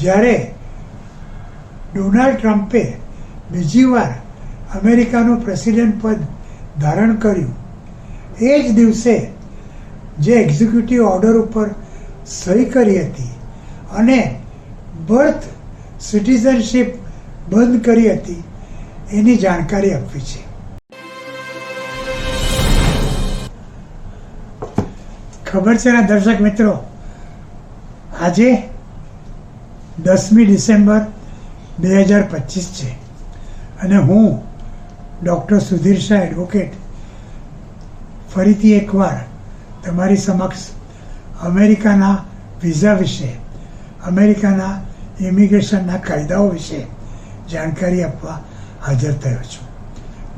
જ્યારે ડોનાલ્ડ ટ્રમ્પે બીજી વાર અમેરિકાનું પ્રેસિડેન્ટ પદ ધારણ કર્યું, એ જ દિવસે જે એક્ઝિક્યુટિવ ઓર્ડર ઉપર સહી કરી હતી અને બર્થ સિટીઝનશીપ બંધ કરી હતી, એની જાણકારી આપવી છે. ખબર છે ને દર્શક મિત્રો, આજે દસમી ડિસેમ્બર બે હજાર પચીસ છે. અને હું ડૉક્ટર સુધીર શાહ એડવોકેટ ફરીથી એકવાર તમારી સમક્ષ અમેરિકાના વિઝા વિશે, અમેરિકાના ઇમિગ્રેશનના કાયદાઓ વિશે જાણકારી આપવા હાજર થયો છું.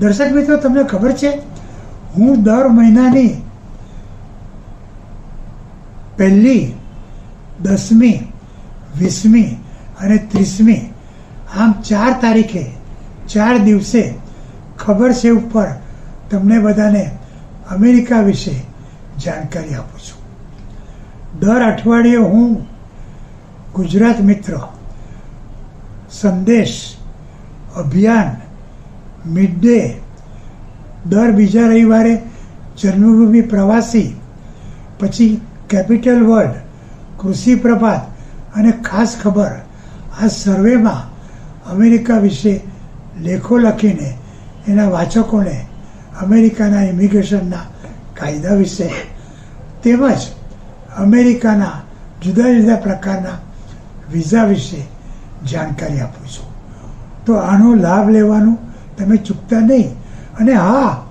દર્શક મિત્રો, તમને ખબર છે, હું દર મહિનાની પહેલી દસમી વીસમી અને ત્રીસમી. આમ ચાર તારીખે, ચાર દિવસે ખબર છે ઉપર તમને બધાને અમેરિકા વિશે જાણકારી આપું છું. દર અઠવાડિયે હું ગુજરાત મિત્ર સંદેશ, અભિયાન, મિડ ડે, દર બીજા રવિવારે જન્મભૂમિ પ્રવાસી, પછી કેપિટલ વર્લ્ડ, કૃષિ પ્રભાત અને ખાસ ખબર, આ સર્વેમાં અમેરિકા વિશે લેખો લખીને એના વાચકોને અમેરિકાના ઇમિગ્રેશનના કાયદા વિશે તેમજ અમેરિકાના જુદા જુદા પ્રકારના વિઝા વિશે જાણકારી આપું છું. તો આનો લાભ લેવાનું તમે ચૂકતા નહીં. અને હા,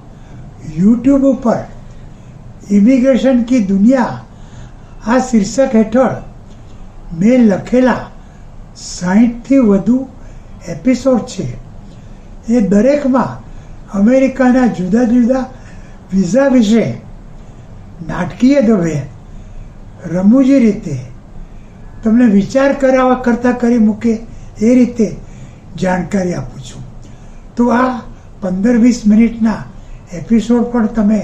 યુટ્યુબ ઉપર ઇમિગ્રેશન કી દુનિયા આ શીર્ષક હેઠળ મેં લખેલા સાહીઠથી વધુ એપિસોડ છે. એ દરેકમાં અમેરિકાના જુદા જુદા વિઝા વિશે નાટકીય ઢબે રમૂજી રીતે, તમને વિચાર કરાવવા કરતાં કરી મૂકે એ રીતે જાણકારી આપું છું. તો આ પંદર વીસ મિનિટના એપિસોડ પણ તમે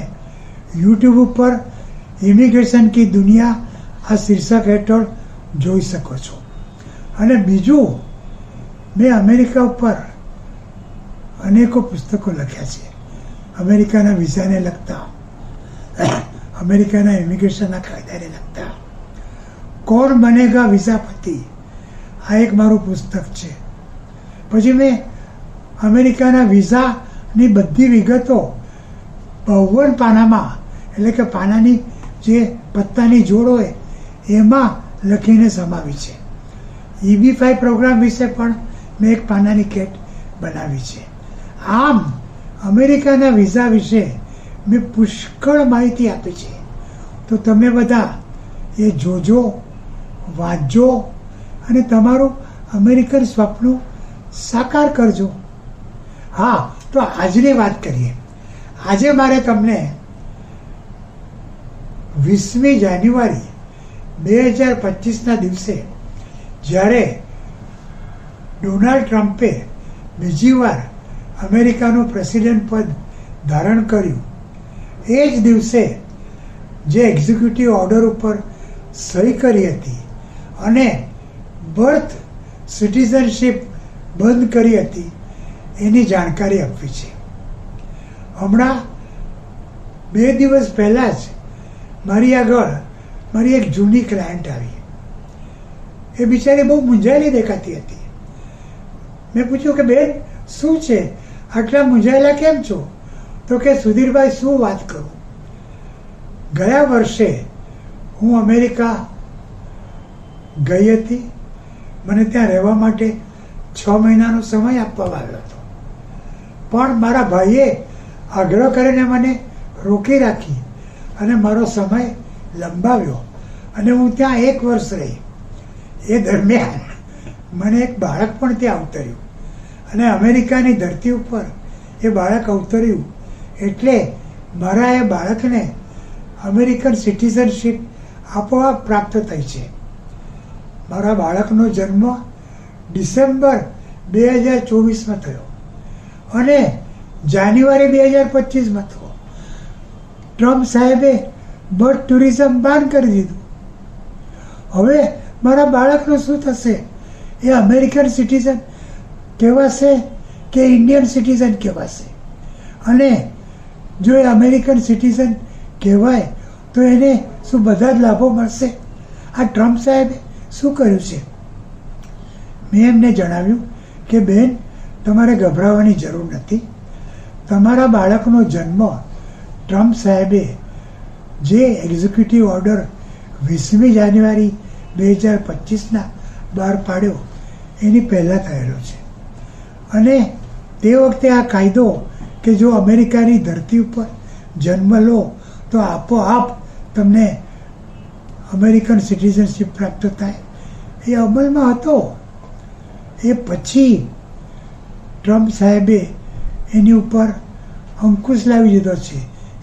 યુટ્યુબ ઉપર ઇમિગ્રેશન કી દુનિયા આ શીર્ષક હેઠળ જોઈ શકો છો. અને બીજું, મેં અમેરિકા ઉપર અનેકો પુસ્તકો લખ્યા છે. અમેરિકાના વિઝાને લગતા, અમેરિકાના ઇમિગ્રેશનના કાયદાને લગતા. કોણ બનેગા વિઝાપતિ આ એક મારું પુસ્તક છે. પછી મેં અમેરિકાના વિઝાની બધી વિગતો બાવન પાનામાં, એટલે કે પાનાની જે પત્તાની જોડ હોય, એમાં લખીને સમાવી છે. ઈબી ફાઈવ પ્રોગ્રામ વિશે પણ મેં એક પાનાની કેટ બનાવી છે. આમ, અમેરિકાના વિઝા વિશે મેં પુષ્કળ માહિતી આપી છે. તો તમે બધા એ જોજો, વાંચજો, અને તમારું અમેરિકન સ્વપ્ન સાકાર કરજો. હા, તો આજની વાત કરીએ. આજે મારે તમને વીસમી જાન્યુઆરી બે હજાર પચીસના દિવસે જ્યારે ડોનાલ્ડ ટ્રમ્પે બીજી વાર અમેરિકાનું પ્રેસિડેન્ટ પદ ધારણ કર્યું, એ જ દિવસે જે એક્ઝિક્યુટિવ ઓર્ડર ઉપર સહી કરી હતી અને બર્થ સિટીઝનશીપ બંધ કરી હતી, એની જાણકારી આપવી છે. હમણાં બે દિવસ પહેલાં જ મારી આગળ મારી એક જૂની ક્લાયન્ટ આવી. એ બિચારી બહુ મૂંઝાયેલી દેખાતી હતી. મેં પૂછ્યું કે, બેન, શું છે? આટલા મૂંઝાયેલા કેમ છો? તો કે, સુધીરભાઈ, શું વાત કરું? ગયા વર્ષે હું અમેરિકા ગઈ હતી. મને ત્યાં રહેવા માટે છ મહિનાનો સમય આપવામાં આવ્યો હતો. પણ મારા ભાઈએ આગ્રહ કરીને મને રોકી રાખી અને મારો સમય લંબાવ્યો. અને હું ત્યાં એક વર્ષ રહી. એ દરમિયાન મને એક બાળક પણ ત્યાં અવતર્યું અને અમેરિકાની ધરતી ઉપર એ બાળક અવતર્યું એટલે મારા એ બાળકને અમેરિકન સિટીઝનશીપ આપોઆપ પ્રાપ્ત થઈ છે. મારા બાળકનો જન્મ ડિસેમ્બર બે હજાર ચોવીસમાં થયો અને જાન્યુઆરી બે હજાર પચીસમાં થયો. ટ્રમ્પ સાહેબે બર્થ ટુરિઝમ બાન કરી દીધું. હવે મારા બાળકનું શું થશે? એ અમેરિકન સિટીઝન કહેવાશે કે ઇન્ડિયન સિટીઝન કહેવાશે? અને જો એ અમેરિકન સિટીઝન કહેવાય, તો એને શું બધા જ લાભો મળશે? આ ટ્રમ્પ સાહેબે શું કર્યું છે? મેં એમને જણાવ્યું કે, બેન, તમારે ગભરાવાની જરૂર નથી. તમારા બાળકનો જન્મ ટ્રમ્પ સાહેબે જે એક્ઝિક્યુટિવ ઓર્ડર વીસમી જાન્યુઆરી બે હજાર પચીસના બહાર પાડ્યો, એની પહેલાં થયેલો છે. અને તે વખતે આ કાયદો કે જો અમેરિકાની ધરતી ઉપર જન્મ લો, તો આપોઆપ તમને અમેરિકન સિટીઝનશીપ પ્રાપ્ત થાય. એ અમલમાં હતો. એ પછી ટ્રમ્પ સાહેબે એની ઉપર અંકુશ લાવી દીધો છે.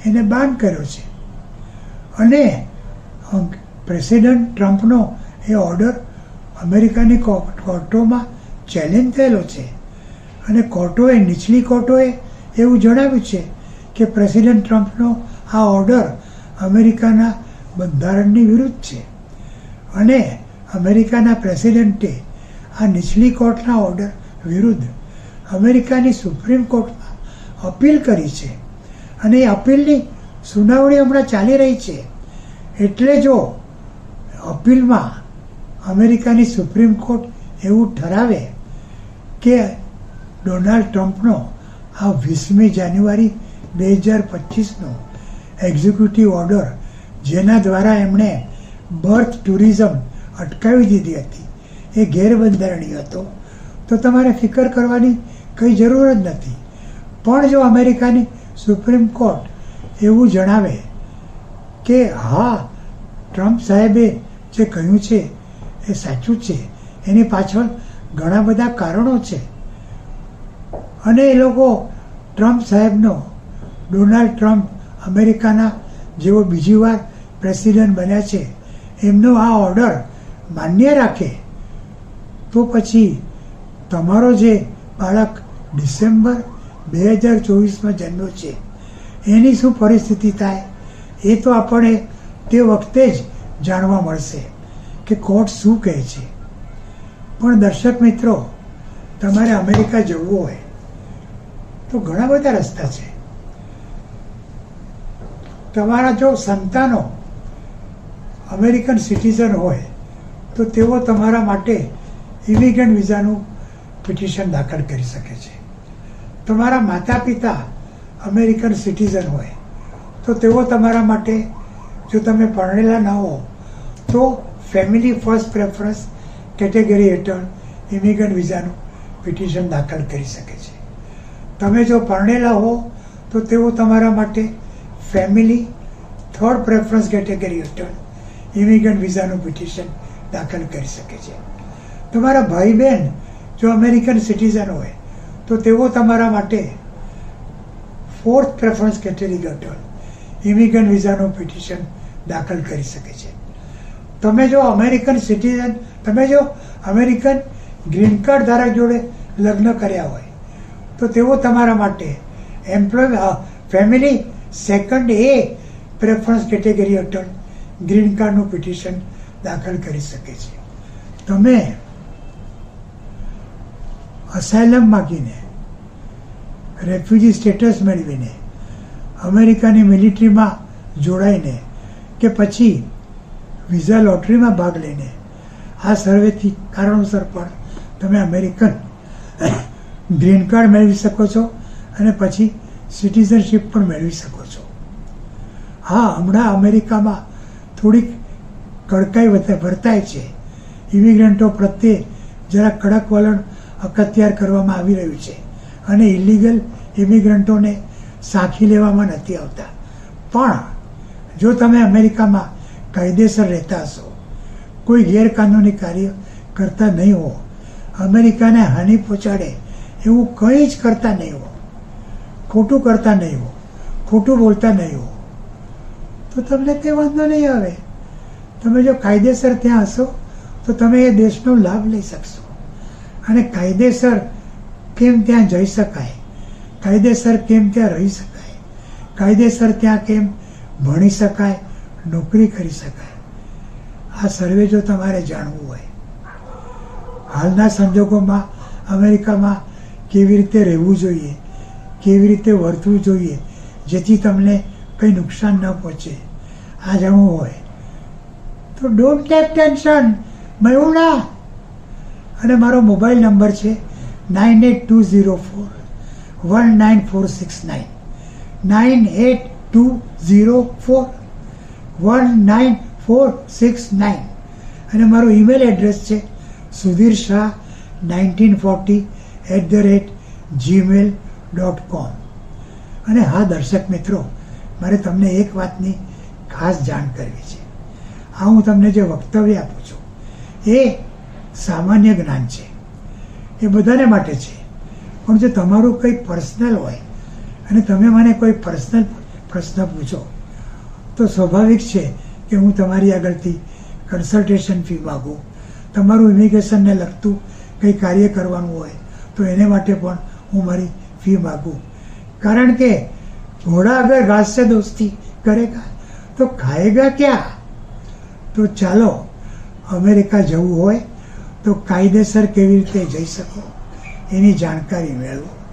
એને બાન કર્યો છે. અને પ્રેસિડન્ટ ટ્રમ્પનો એ ઓર્ડર અમેરિકાની કોર્ટોમાં ચેલેન્જ થયેલો છે. અને કોર્ટોએ નીચલી કોર્ટોએ એવું જણાવ્યું છે કે પ્રેસિડન્ટ ટ્રમ્પનો આ ઓર્ડર અમેરિકાના બંધારણની વિરુદ્ધ છે. અને અમેરિકાના પ્રેસિડેન્ટે આ નીચલી કોર્ટના ઓર્ડર વિરુદ્ધ અમેરિકાની સુપ્રીમ કોર્ટમાં અપીલ કરી છે. અને એ અપીલની સુનાવણી હમણાં ચાલી રહી છે. એટલે જો અપીલમાં અમેરિકાની સુપ્રીમ કોર્ટ એવું ઠરાવે કે ડોનાલ્ડ ટ્રમ્પનો આ વીસમી જાન્યુઆરી બે હજાર પચીસનો એક્ઝિક્યુટિવ ઓર્ડર, જેના દ્વારા એમણે બર્થ ટુરિઝમ અટકાવી દીધી હતી, એ ગેરબંધારણીય હતો. તો તમારે ફિકર કરવાની કંઈ જરૂર જ નથી. પણ જો અમેરિકાની સુપ્રીમ કોર્ટ એવું જણાવે કે, હા, ટ્રમ્પ સાહેબે જે કહ્યું છે એ સાચું છે. એની પાછળ ઘણા બધા કારણો છે. અને એ લોકો ટ્રમ્પ સાહેબનો, ડોનાલ્ડ ટ્રમ્પ અમેરિકાના જેવો બીજી વાર પ્રેસિડન્ટ બન્યા છે, એમનો આ ઓર્ડર માન્ય રાખે. તો પછી તમારો જે બાળક ડિસેમ્બર બે હજાર ચોવીસમાં જન્મ્યો છે એની શું પરિસ્થિતિ થાય? એ તો આપણે તે વખતે જ જાણવા મળશે કે કોર્ટ શું કહે છે. પણ દર્શક મિત્રો, તમારે અમેરિકા જવું હોય, તો ઘણા બધા રસ્તા છે. તમારા જો સંતાનો અમેરિકન સિટીઝન હોય, તો તેઓ તમારા માટે ઇમિગ્રન્ટ વિઝાનું પિટિશન દાખલ કરી શકે છે. તમારા માતા પિતા અમેરિકન સિટીઝન હોય. તો તેઓ તમારા માટે, જો તમે પરણેલા ન હો તો ફેમિલી ફર્સ્ટ પ્રેફરન્સ કેટેગરી હેઠળ ઇમિગ્રન્ટ વિઝાનું પિટિશન દાખલ કરી શકે છે. તમે જો પરણેલા હો, તો તેઓ તમારા માટે ફેમિલી થર્ડ પ્રેફરન્સ કેટેગરી હેઠળ ઇમિગ્રન્ટ વિઝાનું પિટિશન દાખલ કરી શકે છે. તમારા ભાઈ બહેન જો અમેરિકન સિટીઝન હોય, તો તેઓ તમારા માટે ફોર્થ પ્રેફરન્સ કેટેગરી હેઠળ ઇમિગ્રન્ટ વિઝાનું પિટિશન દાખલ કરી શકે છે. તમે જો અમેરિકન સિટીઝન તમે જો અમેરિકન ગ્રીન કાર્ડ ધારક જોડે લગ્ન કર્યા હોય, તો તેઓ તમારા માટે employ family second A preference category હેઠળ ગ્રીન કાર્ડનું પિટિશન દાખલ કરી શકે છે. તમે અસાયલમ માગીને રેફ્યુજી સ્ટેટસ મેળવીને, અમેરિકાની મિલિટરીમાં જોડાઈને કે પછી વિઝા લોટરીમાં ભાગ લઈને, આ સર્વેથી કારણોસર પણ તમે અમેરિકન ગ્રીન કાર્ડ મેળવી શકો છો અને પછી સિટીઝનશીપ પણ મેળવી શકો છો. હા, હમણાં અમેરિકામાં થોડીક કડકાઈ વર્તાય છે. ઇમિગ્રન્ટો પ્રત્યે જરા કડક વલણ અખત્યાર કરવામાં આવી રહ્યું છે. અને ઇલીગલ ઇમિગ્રન્ટોને સાંખી લેવામાં નથી આવતા. પણ જો તમે અમેરિકામાં કાયદેસર રહેતા હશો, કોઈ ગેરકાનૂની કાર્ય કરતા નહીં હો, અમેરિકાને હાનિ પહોંચાડે એવું કંઈ જ કરતા નહીં હો, ખોટું કરતા નહીં હો, ખોટું બોલતા નહીં હો, તો તમને તે વાંધો નહીં આવે. તમે જો કાયદેસર ત્યાં હશો, તો તમે એ દેશનો લાભ લઈ શકશો. અને કાયદેસર કેમ ત્યાં જઈ શકાય? કાયદેસર કેમ ત્યાં રહી શકાય? કાયદેસર ત્યાં કેમ ભણી શકાય, નોકરી કરી શકાય? આ સર્વે જો તમારે જાણવું હોય. હાલના સંજોગોમાં અમેરિકામાં કેવી રીતે રહેવું જોઈએ, કેવી રીતે વર્તવું જોઈએ, જેથી તમને કંઈ નુકસાન ન પહોંચે, આ જાણવું હોય. તો ડોન્ટ ટેક ટેન્શન મયુણા અને મારો મોબાઈલ નંબર છે nine eight two zero four one nine four six nine nine eight two zero four one nine four six nine અને મારું ઈમેલ એડ્રેસ છે Sudhir Shah nineteen forty at the rate gmail dot com અને હા, દર્શક મિત્રો, મારે તમને એક વાતની ખાસ જાણ કરવી છે. આ હું તમને જે વક્તવ્ય આપું છું, એ સામાન્ય જ્ઞાન છે. એ બધાને માટે છે. પણ જો તમારું કંઈ પર્સનલ હોય અને તમે મને કોઈ પર્સનલ પ્રશ્ન પૂછો, તો સ્વાભાવિક છે કે હું તમારી આગળથી કન્સલ્ટેશન ફી માગું. તમારું ઇમિગ્રેશનને લગતું કંઈ કાર્ય કરવાનું હોય, તો એને માટે પણ હું મારી ફી માગું. કારણ કે ઘોડા અગર ઘાસ છે દોસ્તી કરેગા તો ખાએગા ક્યાં? તો ચાલો, અમેરિકા જવું હોય તો કાયદેસર કેવી રીતે જઈ શકો? એની જાણકારી મેળવો.